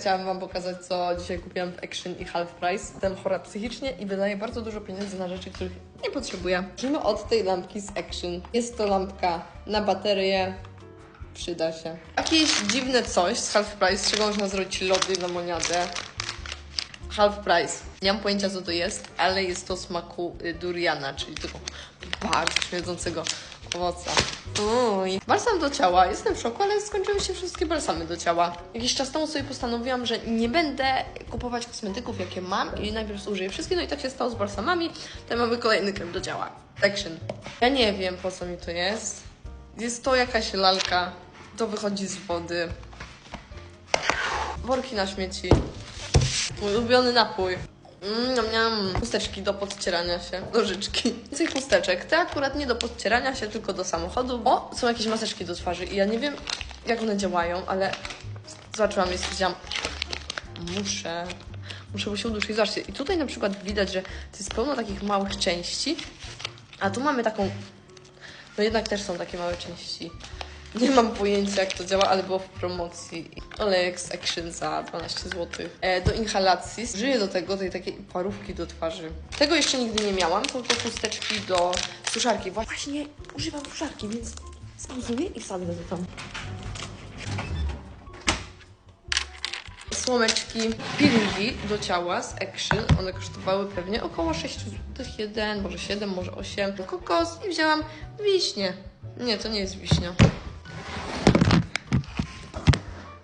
Chciałam wam pokazać, co dzisiaj kupiłam w Action i Half Price. Jestem chora psychicznie i wydaję bardzo dużo pieniędzy na rzeczy, których nie potrzebuję. Zacznijmy od tej lampki z Action. Jest to lampka na baterię. Przyda się. Jakieś dziwne coś z Half Price, z czego można zrobić lody na moniadę. Half Price. Nie mam pojęcia, co to jest, ale jest to smaku y, duriana, czyli tego bardzo śmierdzącego owoca. Uj. Balsam do ciała. Jestem w szoku, ale skończyły się wszystkie balsamy do ciała. Jakiś czas temu sobie postanowiłam, że nie będę kupować kosmetyków, jakie mam i najpierw użyję wszystkie, no i tak się stało z balsamami. Tutaj mamy kolejny krem do ciała. Action. Ja nie wiem, po co mi to jest. Jest to jakaś lalka. To wychodzi z wody. Worki na śmieci. Mój ulubiony napój. Mmm, miałam chusteczki do podcierania się, nożyczki. Więcej chusteczek. Te akurat nie do podcierania się, tylko do samochodu. O, są jakieś maseczki do twarzy i ja nie wiem, jak one działają, ale zobaczyłam i stwierdziłam, muszę, muszę bo się uduszyć. Zobaczcie, i tutaj na przykład widać, że to jest pełno takich małych części, a tu mamy taką, no jednak też są takie małe części. Nie mam pojęcia, jak to działa, ale było w promocji. Olejek z Action za 12 zł. E, do inhalacji. Żyję do tego, tej takiej parówki do twarzy. Tego jeszcze nigdy nie miałam, tylko chusteczki do suszarki. Właśnie używam suszarki, więc spauzuję i wsadzę to tam. Słomeczki, peelingi do ciała z Action. One kosztowały pewnie około 6 zł. Jeden, może 7, może 8. Kokos i wzięłam wiśnię. Nie, to nie jest wiśnia.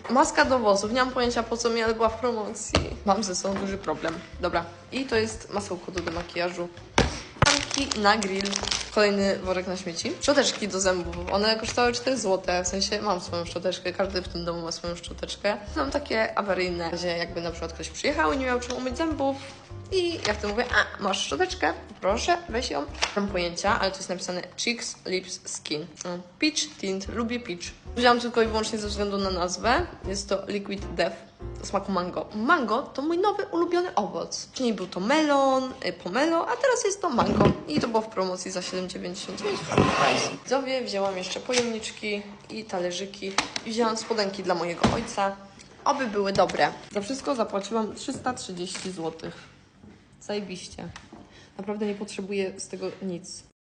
Maska do włosów. Nie mam pojęcia po co mi, ale była w promocji. Mam ze sobą duży problem. Dobra. I to jest masełko do demakijażu. Panki na grill. Kolejny worek na śmieci. Szczoteczki do zębów. One kosztowały 4 zł. W sensie mam swoją szczoteczkę. Każdy w tym domu ma swoją szczoteczkę. Mam takie awaryjne, gdzie jakby na przykład ktoś przyjechał i nie miał czym umyć zębów. I jak to mówię, a masz szczoteczkę, proszę, weź ją. Mam pojęcia, ale to jest napisane Cheeks, Lips, Skin. Mm. Peach Tint, lubię peach. Wziąłam tylko i wyłącznie ze względu na nazwę. Jest to Liquid Death smaku mango. Mango to mój nowy ulubiony owoc. Wcześniej był to melon, y, pomelo, a teraz jest to mango. I to było w promocji za 7,99 w full price. Widzowie, wzięłam jeszcze pojemniczki i talerzyki. I wzięłam spodenki dla mojego ojca. Oby były dobre. Za wszystko zapłaciłam 330 zł. Zajebiście. Naprawdę nie potrzebuję z tego nic.